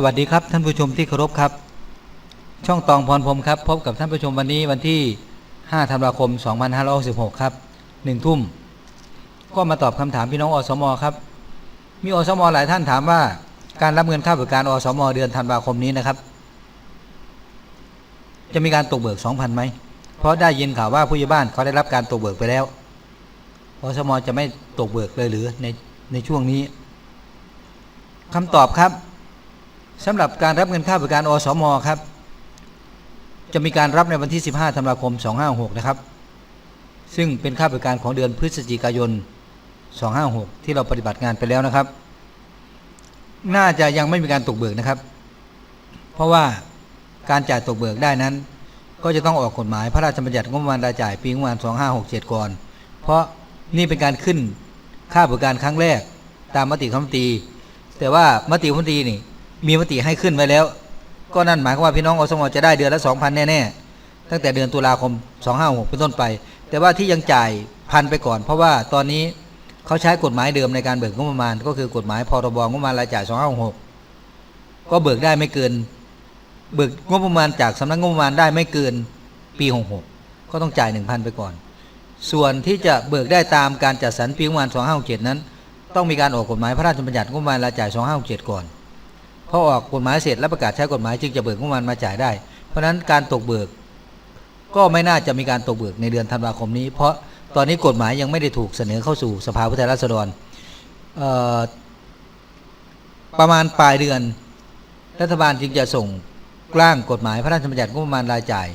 สวัสดีครับท่านผู้ชมที่เคารพครับ ช่องตองพรพรมครับพบกับท่านผู้ชมวันนี้วันที่ 5 ธันวาคม 2566 ครับ 1 ทุ่ม ก็มาตอบคำถามพี่น้องอสมครับ มีอสมหลายท่านถามว่าการรับเงินค่าบริการอสมเดือนธันวาคมนี้นะครับ จะมีการตกเบิก 2,000ไหมเพราะได้ยินข่าวว่าผู้ใหญ่บ้านเขาได้รับการตกเบิกไปแล้วอสมจะไม่ตกเบิกเลยหรือในในช่วงนี้คำตอบครับ สำหรับการรับเงินค่าบริการอสมครับ จะมีการรับในวันที่ 15ธันวาคม 256 นะครับ ซึ่งเป็นค่าบริการของเดือนพฤศจิกายน 256 ที่เราปฏิบัติงานไปแล้วนะครับ น่าจะยังไม่มีการตกเบิกนะครับ เพราะว่าการจ่ายตกเบิกได้นั้น ก็จะต้องออกกฎหมายพระราชบัญญัติงบประมาณรายจ่ายปีงบประมาณ 2567 ก่อน เพราะนี่เป็นการขึ้นค่าบริการครั้งแรกตามมติคณะมนตรี แต่ว่ามติคณะมนตรีนี่ มีมติให้ขึ้นไว้แล้ว ก็นั่นหมายความว่าพี่น้องอสมจะได้เดือนละ2,000แน่ๆตั้งแต่เดือนตุลาคม256เป็นต้นไป แต่ว่าที่ยังจ่ายพันไปก่อน เพราะว่าตอนนี้เขาใช้กฎหมายเดิมในการเบิกงบประมาณ ก็คือกฎหมายพรบงบประมาณรายจ่าย256ก็เบิกได้ไม่เกิน เบิกงบประมาณจากสำนักงบประมาณได้ไม่เกินปี66ก็ต้องจ่าย1,000ไปก่อน ส่วนที่จะเบิกได้ตามการจัดสรรปีงบประมาณ2567นั้น ต้องมีการออกกฎหมายพระราชบัญญัติงบประมาณรายจ่าย2567ก่อน พอออกกฎหมายเสร็จและประกาศใช้กฎหมายจึงจะเบิกงบประมาณมาจ่ายได้ เพราะฉะนั้นการตกเบิก ก็ไม่น่าจะมีการตกเบิกในเดือนธันวาคมนี้ เพราะตอนนี้กฎหมายยังไม่ได้ถูกเสนอเข้าสู่สภาผู้แทนราษฎรประมาณปลายเดือน รัฐบาลจึงจะส่งร่างกฎหมายพระราชบัญญัติงบประมาณรายจ่าย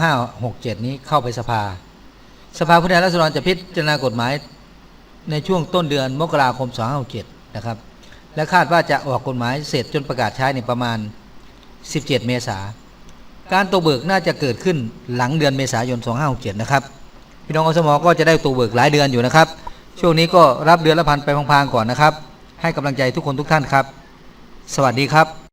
2567 นี้เข้าไปสภา สภาผู้แทนราษฎรจะพิจารณากฎหมายในช่วงต้นเดือนมกราคม 2567 นะครับ และคาดว่าจะออกกฎหมายเสร็จจนประกาศใช้ในประมาณ 17 เมษาการตัวเบิกน่าจะเกิดขึ้นหลังเดือนเมษายน 2567 นะครับ พี่น้องอสมก็จะได้ตัวเบิกหลายเดือนอยู่นะครับ ช่วงนี้ก็รับเดือนละพันไปพางๆก่อนนะครับ ให้กำลังใจทุกคนทุกท่านครับ สวัสดีครับ